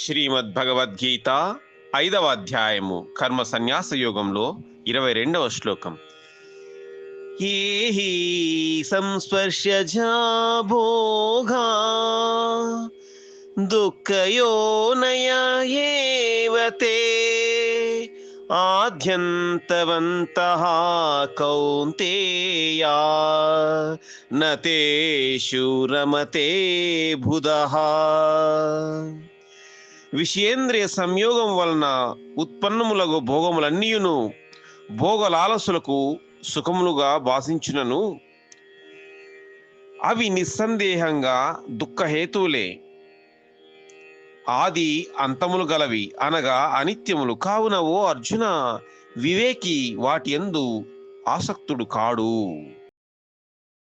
శ్రీమద్ భగవద్గీత ఐదవ అధ్యాయము కర్మ సన్యాస యోగంలో ఇరవై రెండవ శ్లోకం. ఏహి సంస్పర్శజా భోగా దుఃఖయోనయ నయేవతే ఆద్యంతవంతః కౌంతేయా నతే శూరమతే బుధః విషయేంద్రియ సంయోగం వలన ఉత్పన్నములగు భోగములన్నీయును భోగలాలసులకు సుఖములుగా భాషించునను. అవి నిస్సందేహంగా దుఃఖహేతువులే. ఆది అంతములు గలవి అనగా అనిత్యములు కావున ఓ అర్జున వివేకి వాటి యందు ఆసక్తుడు కాడు.